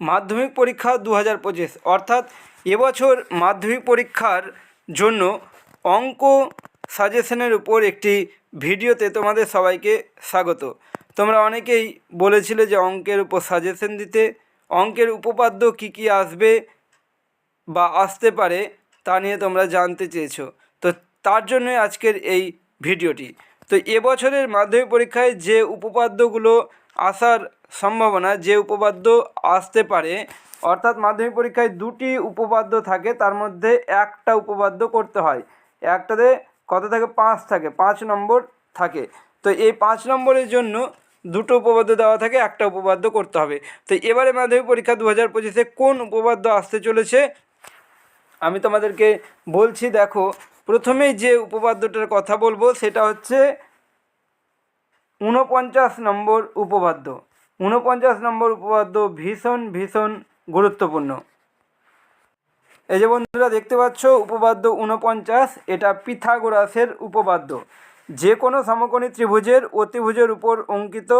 মাধ্যমিক পরীক্ষা দু হাজার পঁচিশ, অর্থাৎ এবছর মাধ্যমিক পরীক্ষার জন্য অঙ্ক সাজেশনের উপর একটি ভিডিওতে তোমাদের সবাইকে স্বাগত। তোমরা অনেকেই বলেছিলে যে অঙ্কের উপর সাজেশন দিতে, অঙ্কের উপপাদ্য কী কী আসবে বা আসতে পারে তা নিয়ে তোমরা জানতে চেয়েছো। তো তার জন্যই আজকের এই ভিডিওটি। তো এবছরের মাধ্যমিক পরীক্ষায় যে উপপাদ্যগুলো আসার সম্ভাবনা যে উপপাদ্য আসতে পারে, অর্থাৎ মাধ্যমিক পরীক্ষায় দুটি উপপাদ্য থাকে, তার মধ্যে একটা উপপাদ্য করতে হয়। একটাতে কত থাকে? পাঁচ থাকে, পাঁচ নম্বর থাকে। তো এই পাঁচ নম্বরের জন্য দুটো উপপাদ্য দেওয়া থাকে, একটা উপপাদ্য করতে হবে। তো এবারে মাধ্যমিক পরীক্ষা দু হাজার পঁচিশে কোন উপপাদ্য আসতে চলেছে? আমি তোমাদেরকে বলছি, দেখো, প্রথমেই যে উপপাদ্যটার কথা বলব, সেটা হচ্ছে ঊনপঞ্চাশ নম্বর উপপাদ্য। ঊনপঞ্চাশ নম্বর উপপাদ্য ভীষণ ভীষণ গুরুত্বপূর্ণ। এই যে বন্ধুরা, দেখতে পাচ্ছ উপপাদ্য ঊনপঞ্চাশ, এটা পিথাগোরাসের উপপাদ্য। যে কোনো সমকোণী ত্রিভুজের অতিভুজের উপর অঙ্কিত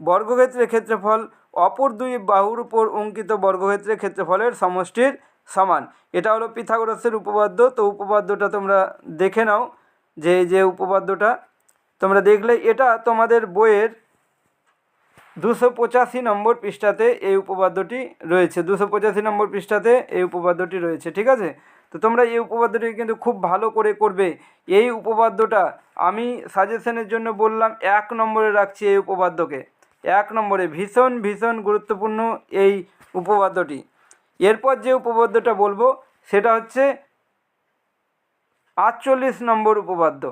বর্গক্ষেত্রের ক্ষেত্রফল, অপর দুই বাহুর উপর অঙ্কিত বর্গক্ষেত্রের ক্ষেত্রফলের সমষ্টির সমান। এটা হলো পিথাগোরাসের উপপাদ্য। তো উপপাদ্যটা তোমরা দেখে নাও যে যে উপপাদ্যটা তোমরা দেখলে, এটা তোমাদের বইয়ের দুশো পঁচাশি নম্বর পৃষ্ঠাতে এই উপপাদ্যটি রয়েছে। দুশো পঁচাশি নম্বর পৃষ্ঠাতে এই উপপাদ্যটি রয়েছে, ঠিক আছে? তো তোমরা এই উপপাদ্যটি কিন্তু খুব ভালো করে করবে। এই উপপাদ্যটা আমি সাজেশনের জন্য বললাম, এক নম্বরে রাখছি এই উপপাদ্যকে। এক নম্বরে ভীষণ ভীষণ গুরুত্বপূর্ণ এই উপপাদ্যটি। এরপর যে উপপাদ্যটা বলব, সেটা হচ্ছে আটচল্লিশ নম্বর উপপাদ্য।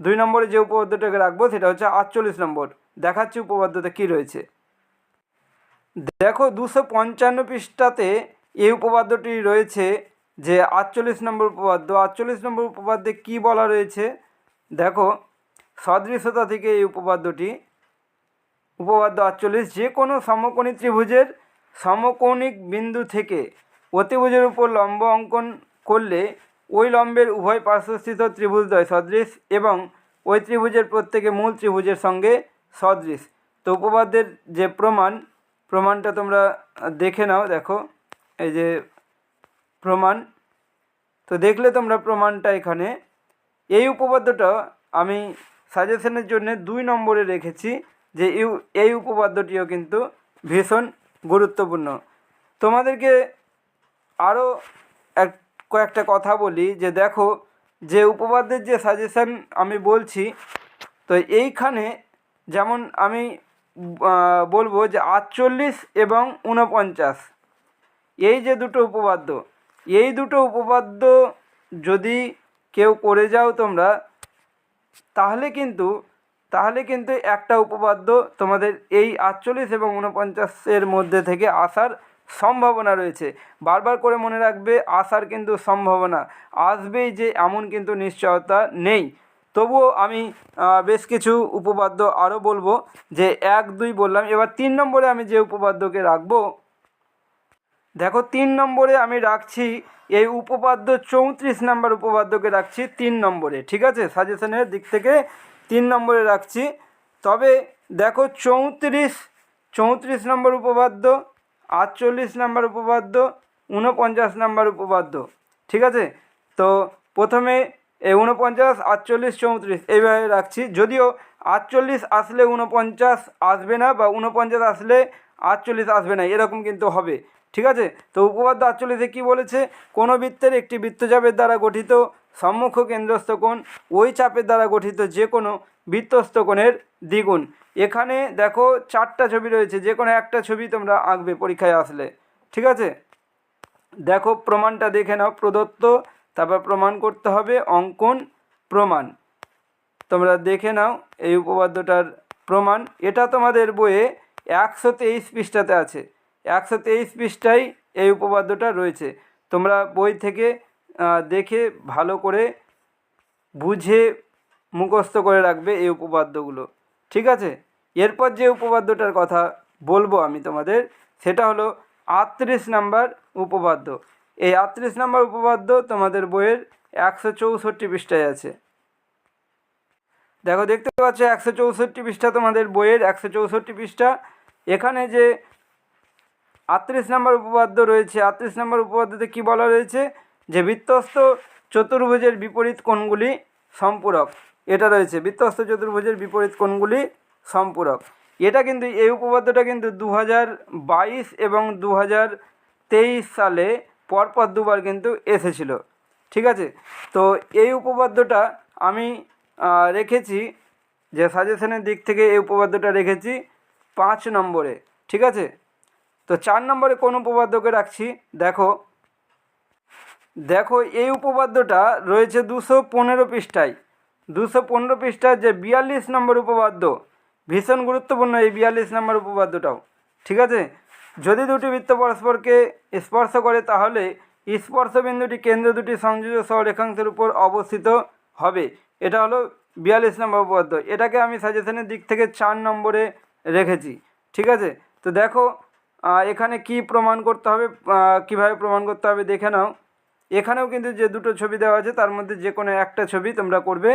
দুই নম্বরে যে উপপাদ্যটাকে রাখব সেটা হচ্ছে আটচল্লিশ নম্বর। দেখাচ্ছি উপপাদ্যতে কী রয়েছে। দেখো দুশো পঞ্চান্ন পৃষ্ঠাতে এই উপপাদ্যটি রয়েছে যে আটচল্লিশ নম্বর উপপাদ্য আটচল্লিশ নম্বর উপপাদ্যে কী বলা রয়েছে? দেখো সদৃশতা থেকে এই উপপাদ্যটি উপপাদ্য আটচল্লিশ, যে কোনো সমকোণী ত্রিভুজের সমকৌণিক বিন্দু থেকে অতিভুজের উপর লম্ব অঙ্কন করলে ওই লম্বের উভয় পার্শ্বস্থিত ত্রিভুজদ্বয় সদৃশ এবং ওই ত্রিভুজের প্রত্যেকে মূল ত্রিভুজের সঙ্গে সদৃশ। তো উপপাদ্যের যে প্রমাণ, প্রমাণটা তোমরা দেখে নাও, দেখো, এই যে প্রমাণ। তো দেখলে তোমরা প্রমাণটা এখানে। এই উপপাদ্যটা আমি সাজেশনের জন্য দুই নম্বরে রেখেছি যে ইউ, এই উপপাদ্যটিও কিন্তু ভীষণ গুরুত্বপূর্ণ। তোমাদেরকে আরও এক কয়েকটা কথা বলি, যে দেখো, যে উপপাদ্যের যে সাজেশন আমি বলছি, তো এইখানে যেমন আমি বলব যে আটচল্লিশ এবং ঊনপঞ্চাশ, এই যে দুটো উপপাদ্য, এই দুটো উপপাদ্য যদি কেউ করে যাও তোমরা, তাহলে কিন্তু তাহলে কিন্তু একটা উপপাদ্য তোমাদের এই আটচল্লিশ এবং ঊনপঞ্চাশের মধ্যে থেকে আসার সম্ভাবনা রয়েছে। বারবার করে মনে রাখবে, আসার কিন্তু সম্ভাবনা। আসবেই যে এমন কিন্তু নিশ্চয়তা নেই। তবুও আমি বেশ কিছু উপপাদ্য আরও বলব। যে এক, দুই বললাম, এবার তিন নম্বরে আমি যে উপপাদ্যকে রাখব, দেখো তিন নম্বরে আমি রাখছি, এই উপপাদ্য চৌত্রিশ নম্বর উপপাদ্যকে রাখছি তিন নম্বরে, ঠিক আছে? সাজেশনের দিক থেকে তিন নম্বরে রাখছি। তবে দেখো চৌত্রিশ চৌত্রিশ নম্বর উপপাদ্য আটচল্লিশ নাম্বার উপপাদ্য, ঊনপঞ্চাশ নাম্বার উপপাদ্য, ঠিক আছে? তো প্রথমে ঊনপঞ্চাশ, আটচল্লিশ, চৌত্রিশ, এইভাবে রাখছি। যদিও আটচল্লিশ আসলে ঊনপঞ্চাশ আসবে না বা ঊনপঞ্চাশ আসলে আটচল্লিশ আসবে না, এরকম কিন্তু হবে, ঠিক আছে? তো উপপাদ্য আটচল্লিশে কী বলেছে? কোনো বৃত্তের একটি বৃত্তচাপের দ্বারা গঠিত সম্মুখ কেন্দ্রস্থ কোণ, ওই চাপের দ্বারা গঠিত যে কোনো বৃত্তস্থ কোণের দ্বিগুণ। এখানে দেখো চারটা ছবি রয়েছে, যে কোনো একটা ছবি তোমরা আঁকবে পরীক্ষায় আসলে, ঠিক আছে? দেখো প্রমাণটা দেখে নাও, প্রদত্ত, তারপর প্রমাণ করতে হবে, অঙ্কন প্রমাণ। তোমরা দেখে নাও এই উপপাদ্যটার প্রমাণ। এটা তোমাদের বইয়ে একশো তেইশ পৃষ্ঠাতে আছে। একশো তেইশ পৃষ্ঠায় এই উপপাদ্যটা রয়েছে। তোমরা বই থেকে দেখে ভালো করে বুঝে মুখস্থ করে রাখবে এই উপপাদ্যগুলো। ঠিক আছে? এরপর যে উপপাদ্যটার কথা বলব আমি তোমাদের, সেটা হলো আটত্রিশ নাম্বার উপপাদ্য। এই আটত্রিশ নাম্বার উপপাদ্য তোমাদের বইয়ের একশো চৌষট্টি পৃষ্ঠায় আছে। দেখো, দেখতে পাচ্ছ একশো চৌষট্টি পৃষ্ঠা তোমাদের বইয়ের একশো চৌষট্টি পৃষ্ঠা। এখানে যে আটত্রিশ নম্বর উপপাদ্য রয়েছে, আটত্রিশ নম্বর উপপাদ্যতে কী বলা রয়েছে? যে বৃত্তস্ত চতুর্ভুজের বিপরীত কোণগুলি সম্পূরক। এটা রয়েছে। বৃত্তস্ত চতুর্ভুজের বিপরীত কোণগুলি সম্পূরক। এটা কিন্তু এই উপপাদ্যটা কিন্তু দু হাজার বাইশ এবং দু হাজার তেইশ সালে পরপর দুবার কিন্তু এসেছিল। ঠিক আছে? তো এই উপপাদ্যটা আমি রেখেছি, যে সাজেশনের দিক থেকে এই উপপাদ্যটা রেখেছি পাঁচ নম্বরে। ঠিক আছে? তো চার নম্বরে কোন উপপাদ্যকে রাখছি? দেখো। দেখো, এই উপপাদ্যটা রয়েছে দুশো পনেরো পৃষ্ঠায়। দুশো পনেরো পৃষ্ঠার যে বিয়াল্লিশ নম্বর উপপাদ্য, ভীষণ গুরুত্বপূর্ণ এই বিয়াল্লিশ নম্বর উপপাদ্যটাও। ঠিক আছে? যদি দুটি বৃত্ত পরস্পরকে স্পর্শ করে, তাহলে স্পর্শ বিন্দুটি কেন্দ্র দুটি সংযোজক সহ রেখাংশের উপর অবস্থিত হবে। এটা হলো বিয়াল্লিশ নম্বর উপপাদ্য। এটাকে আমি সাজেশনের দিক থেকে চার নম্বরে রেখেছি। ঠিক আছে? তো দেখো এখানে কি প্রমাণ করতে হবে কীভাবে প্রমাণ করতে হবে দেখে নাও। এখানেও কিন্তু যে দুটো ছবি দেওয়া আছে, তার মধ্যে যে কোনো একটা ছবি তোমরা করবে।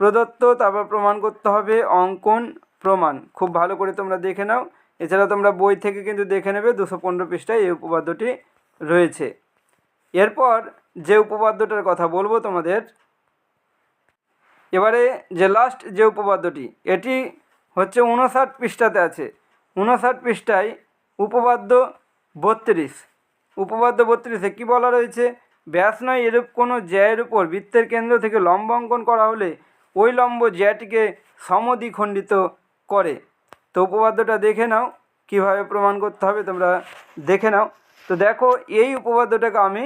প্রদত্ত, তারপর প্রমাণ করতে হবে, অঙ্কন প্রমাণ। খুব ভালো করে তোমরা দেখে নাও। এছাড়া তোমরা বই থেকে কিন্তু দেখে নেবে, দুশো পনেরো পৃষ্ঠায় এই উপপাদ্যটি রয়েছে। এরপর যে উপপাদ্যটার কথা বলব তোমাদের, এবারে যে লাস্ট যে উপপাদ্যটি, এটি হচ্ছে উনষাট পৃষ্ঠাতে আছে। উনষাট পৃষ্ঠায় উপপাদ্য বত্রিশ। উপপাদ্য বত্রিশে কী বলা রয়েছে? ব্যাস নয় এরূপ কোনো জ্যায়ের উপর বৃত্তের কেন্দ্র থেকে লম্ব অঙ্কন করা হলে ওই লম্ব জ্যাটিকে সমদ্বিখণ্ডিত করে। তো উপপাদ্যটা দেখে নাও, কীভাবে প্রমাণ করতে হবে তোমরা দেখে নাও। তো দেখো, এই উপপাদ্যটাকে আমি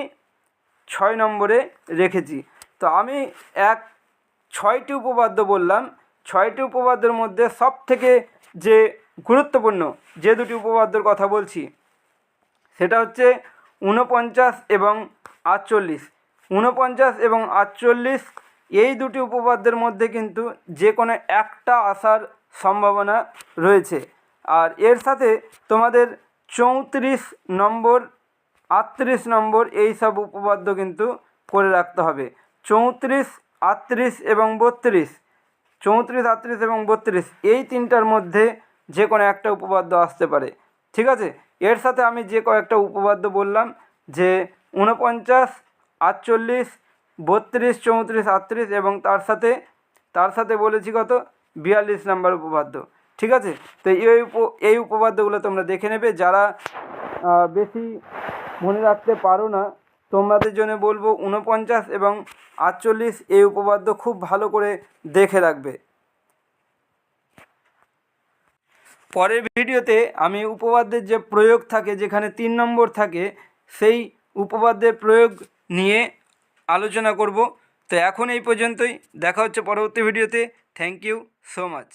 ছয় নম্বরে রেখেছি। তো আমি এক ছয়টি উপপাদ্য বললাম। ছয়টি উপপাদ্যের মধ্যে সব থেকে যে গুরুত্বপূর্ণ যে দুটি উপপাদ্যর কথা বলছি, সেটা হচ্ছে ঊনপঞ্চাশ এবং আটচল্লিশ। ঊনপঞ্চাশ এবং আটচল্লিশ এই দুটি উপপাদ্যের মধ্যে কিন্তু যে কোনো একটা আসার সম্ভাবনা রয়েছে। আর এর সাথে তোমাদের চৌত্রিশ নম্বর, আটত্রিশ নম্বর এই সব উপপাদ্য কিন্তু করে রাখতে হবে। চৌত্রিশ, আটত্রিশ এবং বত্রিশ। চৌত্রিশ, আটত্রিশ এবং বত্রিশ এই তিনটার মধ্যে যে কোনো একটা উপপাদ্য আসতে পারে। ঠিক আছে? এর সাথে আমি যে কয়েকটা উপপাদ্য বললাম, যে ঊনপঞ্চাশ, আটচল্লিশ বত্রিশ, চৌত্রিশ, আটত্রিশ এবং তার সাথে তার সাথে বলেছি কত? বিয়াল্লিশ নাম্বার উপপাদ্য। ঠিক আছে? তো এই উপ, এই উপপাদ্যগুলো তোমরা দেখে নেবে। যারা বেশি মনে রাখতে পারো না, তোমাদের জন্য বলব ঊনপঞ্চাশ এবং আটচল্লিশ এই উপপাদ্য খুব ভালো করে দেখে রাখবে। পরের ভিডিওতে আমি উপপাদ্যের যে প্রয়োগ থাকে, যেখানে তিন নম্বর থাকে, সেই উপপাদ্যের প্রয়োগ নিয়ে আলোচনা করব। তো এখন এই পর্যন্তই। দেখা হচ্ছে পরবর্তী ভিডিওতে। Thank you so much